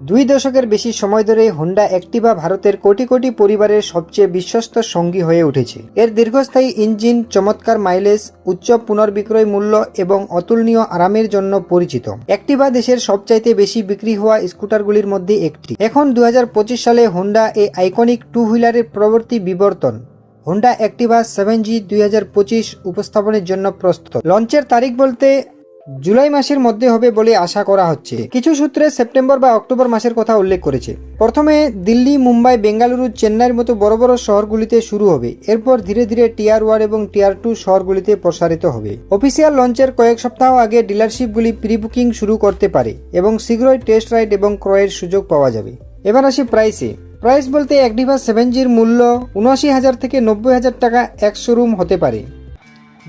দুই দশকের বেশি সময় ধরে হোন্ডা অ্যাক্টিভা ভারতের কোটি কোটি পরিবারের সবচেয়ে বিশ্বস্ত সঙ্গী হয়ে উঠেছে। এর দীর্ঘস্থায়ী ইঞ্জিন, চমৎকার মাইলেজ উচ্চ পুনর্বিক্রয় মূল্য এবং অতুলনীয় আরামের জন্য পরিচিত। অ্যাক্টিভা দেশের সবচাইতে বেশি বিক্রি হওয়া স্কুটারগুলির মধ্যে একটি। এখন দুই হাজার পঁচিশ সালে হোন্ডা এই আইকনিক টু হুইলারের প্রবর্তী বিবর্তন। হোন্ডা অ্যাক্টিভা সেভেন জি দুই হাজার পঁচিশ উপস্থাপনের জন্য প্রস্তুত। লঞ্চের তারিখ বলতে জুলাই মাসের মধ্যে হবে বলে আশা করা হচ্ছে। কিছু সূত্রে সেপ্টেম্বর বা অক্টোবর মাসের কথা উল্লেখ করেছে। প্রথমে দিল্লি, মুম্বাই, বেঙ্গালুরু, চেন্নাইয়ের মতো বড় বড় শহরগুলিতে শুরু হবে। এরপর ধীরে ধীরে টিয়ার ওয়ান এবং টিয়ার টু শহরগুলিতে প্রসারিত হবে। অফিসিয়াল লঞ্চের কয়েক সপ্তাহ আগে ডিলারশিপগুলি প্রি বুকিং শুরু করতে পারে এবং শীঘ্রই টেস্ট রাইড এবং ক্রয়ের সুযোগ পাওয়া যাবে। এবার আসি প্রাইসে। প্রাইস বলতে অ্যাক্টিভা সেভেন জির মূল্য উনআশি হাজার থেকে নব্বই হাজার টাকা এক শোরুম হতে পারে।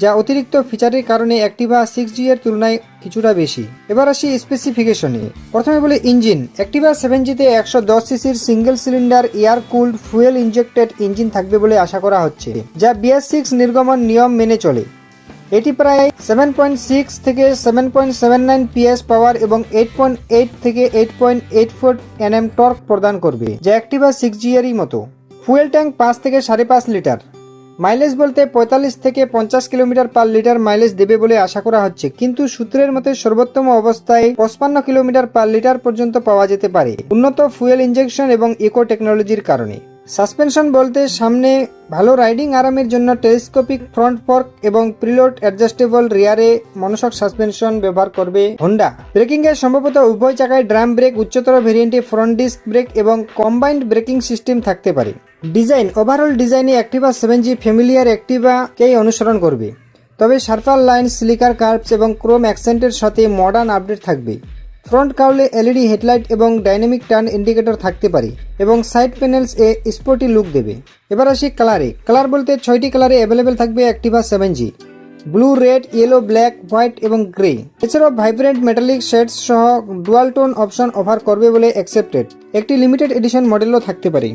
যা অতিরিক্ত ফিচারের কারণে অ্যাক্টিভা সিক্স জি এর তুলনায় কিছুটা বেশি। এবার আসি স্পেসিফিকেশনে প্রথমে বলি ইঞ্জিন অ্যাক্টিভা সেভেন জিতে একশো দশ সিসির single cylinder air cooled fuel injected engine থাকবে বলে আশা করা হচ্ছে, যা বিএস সিক্স নির্গমন নিয়ম মেনে চলে। এটি প্রায় সেভেন পয়েন্ট সিক্স থেকে seven point seven nine PS power এবং এইট পয়েন্ট এইট থেকে eight point eight four Nm torque প্রদান করবে, যা অ্যাক্টিভা সিক্স জি এরই মতো। ফুয়েল ট্যাঙ্ক পাঁচ থেকে সাড়ে পাঁচ লিটার। মাইলেজ বলতে পঁয়তাল্লিশ থেকে পঞ্চাশ কিলোমিটার পার লিটার মাইলেজ দেবে বলে আশা করা হচ্ছে। কিন্তু সূত্রের মতে সর্বোত্তম অবস্থায় পঁচপান্ন কিলোমিটার পার লিটার পর্যন্ত পাওয়া যেতে পারে। উন্নত ফুয়েল ইঞ্জেকশন এবং ইকো টেকনোলজির কারণে। সাসপেনশন বলতে সামনে ভালো রাইডিং আরামের জন্য টেলিস্কোপিক ফ্রন্ট ফর্ক এবং প্রিলোড অ্যাডজাস্টেবল রিয়ারে মনসক সাসপেনশন ব্যবহার করবে হোন্ডা ব্রেকিং এর সম্ভবত উভয় চাকায় ড্রাম ব্রেক, উচ্চতর ভেরিয়েন্টে ফ্রন্ট ডিস্ক ব্রেক এবং কম্বাইন্ড ব্রেকিং সিস্টেম থাকতে পারে। ডিজাইন ওভারঅল ডিজাইনে অ্যাক্টিভা সেভেন জি ফ্যামিলিয়ার অ্যাক্টিভাকেই অনুসরণ করবে? তবে সার্ফার লাইন, স্লিকার কার্ভস এবং ক্রোম অ্যাক্সেন্টের সাথে মডার্ন আপডেট থাকবে। ফ্রন্ট কাউলে এলইডি হেডলাইট এবং ডাইনামিক টার্ন ইন্ডিকেটর থাকতে পারে এবং সাইড প্যানেলস এ স্পোর্টি লুক দেবে। এবার আসি কালারে কালার বলতে ছয়টি কালারে অ্যাভেলেবেল থাকবে Activa seven G blue red yellow black white এবং গ্রে এছাড়াও ভাইব্রেন্ট মেটালিক শেডস সহ ডুয়াল টোন অপশন অফার করবে বলে অ্যাকসেপ্টেড একটি লিমিটেড এডিশন মডেলও থাকতে পারে।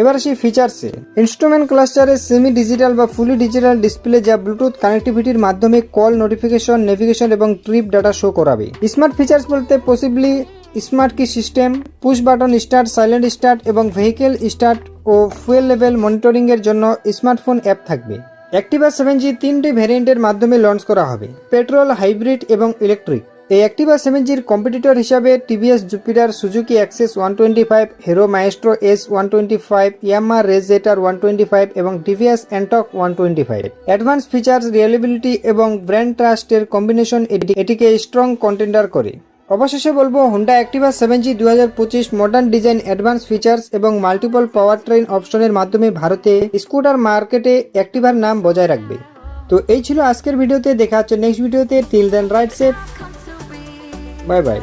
এবার আসি ফিচার্সে ইনস্ট্রুমেন্ট ক্লাস্টারে সেমি ডিজিটাল বা ফুলি ডিজিটাল ডিসপ্লে যা ব্লুটুথ কানেক্টিভিটির মাধ্যমে কল নোটিফিকেশন নেভিগেশন এবং ট্রিপ ডাটা শো করাবে। স্মার্ট ফিচার্স বলতে possibly smart key system push button start silent start এবং ভেহিকেল স্টার্ট ও ফুয়েল লেভেল মনিটরিং এর জন্য স্মার্টফোন অ্যাপ থাকবে। অ্যাক্টিভা সেভেন জি তিনটি ভ্যারিয়েন্টের মাধ্যমে লঞ্চ করা হবে। পেট্রোল হাইব্রিড এবং ইলেকট্রিক এই অ্যাক্টিভা সেভেন জির কম্পিটিটর হিসাবে TVS Jupiter Suzuki Access one twenty five Hero Maestro S one twenty five Yamaha RayZR one twenty five এবং TVS Ntorq one twenty five advance features reliability এবং brand ট্রাস্টের combination এটিকে strong contender করে। অবশেষে বলব Honda Activa seven G দু হাজার পঁচিশ মডার্ন ডিজাইন অ্যাডভান্স ফিচার্স এবং মাল্টিপল পাওয়ার ট্রেন অপশনের মাধ্যমে ভারতে স্কুটার মার্কেটে অ্যাক্টিভার নাম বজায় রাখবে। তো এই ছিল আজকের ভিডিওতে, দেখা হচ্ছে নেক্সট ভিডিওতে। Till then right set bye bye